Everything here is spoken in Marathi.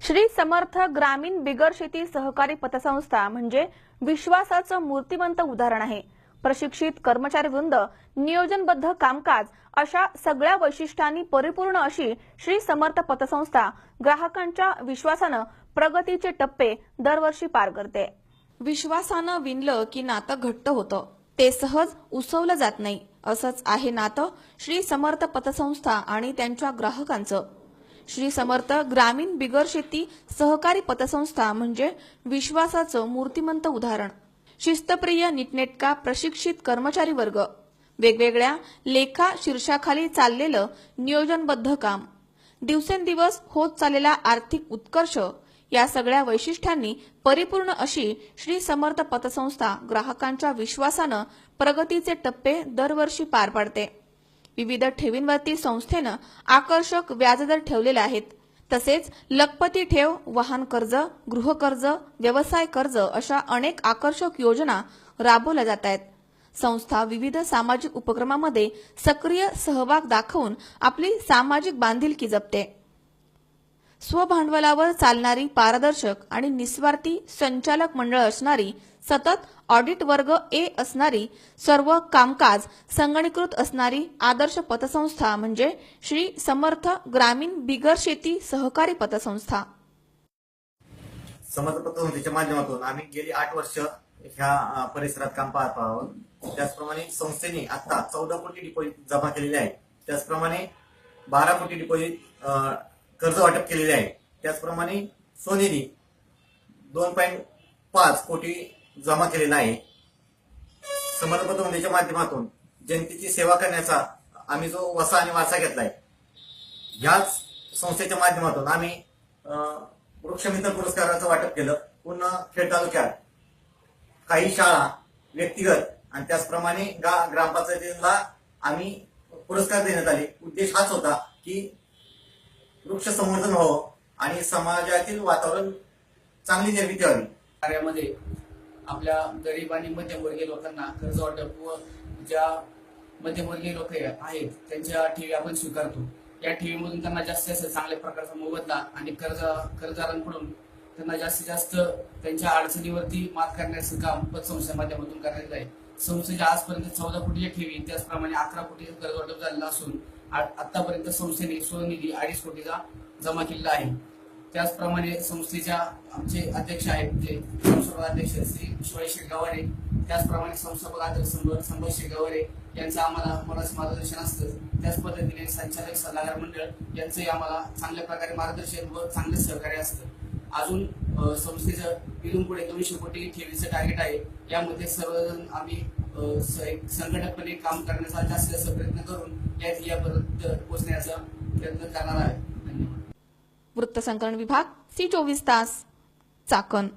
श्री समर्थ ग्रामीण बिगर शेती सहकारी पतसंस्था म्हणजे विश्वासाचं मूर्तिमंत उदाहरण आहे. प्रशिक्षित कर्मचारी वृंद नियोजनबद्ध कामकाज अशा सगळ्या वैशिष्ट्यांनी परिपूर्ण अशी श्री समर्थ पतसंस्था ग्राहकांच्या विश्वासानं प्रगतीचे टप्पे दरवर्षी पार करते. विश्वासानं विणलं की नातं घट्ट होतं. ते सहज उसवलं जात नाही. असंच आहे नातं श्री समर्थ पतसंस्था आणि त्यांच्या ग्राहकांचं. श्री समर्थ ग्रामीण बिगर शेती सहकारी पतसंस्था म्हणजे विश्वासाचं मूर्तिमंत उदाहरण. शिस्तप्रिय नीटनेटका प्रशिक्षित कर्मचारी वर्ग. वेगवेगळ्या लेखा शीर्षाखाली चाललेलं नियोजनबद्ध काम. दिवसेंदिवस होत चाललेला आर्थिक उत्कर्ष. या सगळ्या वैशिष्ट्यांनी परिपूर्ण अशी श्री समर्थ पतसंस्था ग्राहकांच्या विश्वासानं प्रगतीचे टप्पे दरवर्षी पार पाडते. विविध ठेवींवरती संस्थेनं आकर्षक व्याजदर ठेवलेले आहेत. तसेच लखपती ठेव वाहन कर्ज गृहकर्ज व्यवसाय कर्ज अशा अनेक आकर्षक योजना राबवल्या जात आहेत. संस्था विविध सामाजिक उपक्रमामध्ये सक्रिय सहभाग दाखवून आपली सामाजिक बांधिलकी जपते. स्वभांडवलावर चालणारी पारदर्शक आणि निस्वार्थी संचालक मंडळ असणारी सतत ऑडिट वर्ग ए असणारी सर्व कामकाज संगणीकृत असणारी आदर्श पतसंस्था म्हणजे श्री समर्थ ग्रामीण बिगर शेती सहकारी पतसंस्था. समर्थ पतसंस्थेच्या माध्यमातून आम्ही गेली आठ वर्ष ह्या परिसरात काम पाहत आहोत. त्याचप्रमाणे संस्थेने आता चौदा कोटी डिपॉझिट जमा केलेले आहे त्याचप्रमाणे बारा कोटी डिपॉझिट कर्ज वाटप केलेले आहे. त्याचप्रमाणे स्वनिधी दोन पॉईंट पाच कोटी जमा केलेला आहे समर्थ पतसंस्थेच्या माध्यमातून जनतेची सेवा करण्याचा आम्ही जो वसा आणि वारसा घेतलाय ह्याच संस्थेच्या माध्यमातून आम्ही वृक्षमित्र पुरस्काराचं वाटप केलं. पूर्ण खेड तालुक्यात काही शाळा व्यक्तिगत आणि त्याचप्रमाणे गा ग्रामपंचायतीला आम्ही पुरस्कार देण्यात आले. उद्देश हाच होता की वृक्ष संवर्धन व्हावं आणि समाजातील वातावरण चांगली निर्मिती व्हावी. कार्यामध्ये आपल्या गरीब आणि मध्यमवर्गीय लोकांना कर्ज वाटप व ज्या मध्यमवर्गीय लोक आहेत त्यांच्या ठेवी आपण स्वीकारतो. या ठेवीमधून त्यांना जास्तीत जास्त चांगल्या प्रकारचा मोबदला आणि कर्ज कर्जदारांकडून त्यांना जास्तीत जास्त त्यांच्या अडचणीवरती मात करण्याचं काम पतसंस्थेच्या माध्यमातून करण्यात आहे. संस्थेच्या आजपर्यंत चौदा कोटीच्या ठेवी त्याचप्रमाणे अकरा कोटीचे कर्ज वाटप झालेलं असून आ- आतापर्यंत संस्थेने स्वनिधी अडीच कोटीचा जमा केलेला आहे. त्याचप्रमाणे संस्थेच्या आमचे अध्यक्ष आहेत ते संस्थापक अध्यक्ष श्री शिवाय शेगावडे त्याचप्रमाणे संस्थापक अध्यक्ष संभव शेगावडे यांचं आम्हाला मलाच मार्गदर्शन असतं. त्याच पद्धतीने संचालक सल्लागार मंडळ यांचंही आम्हाला चांगल्या प्रकारे मार्गदर्शन व चांगलं सहकार्य असतं. अजून संस्थेचं इथून पुढे दोनशे कोटी ठेवीचं टार्गेट आहे. यामध्ये सर्वजण आम्ही संघटकपणे काम करण्याचा जास्तीत जास्त प्रयत्न करून या ध्येयापर्यंत पोहोचण्याचा प्रयत्न करणार आहे वृत्तसंकलन विभाग सी चोवीस तास चाकण.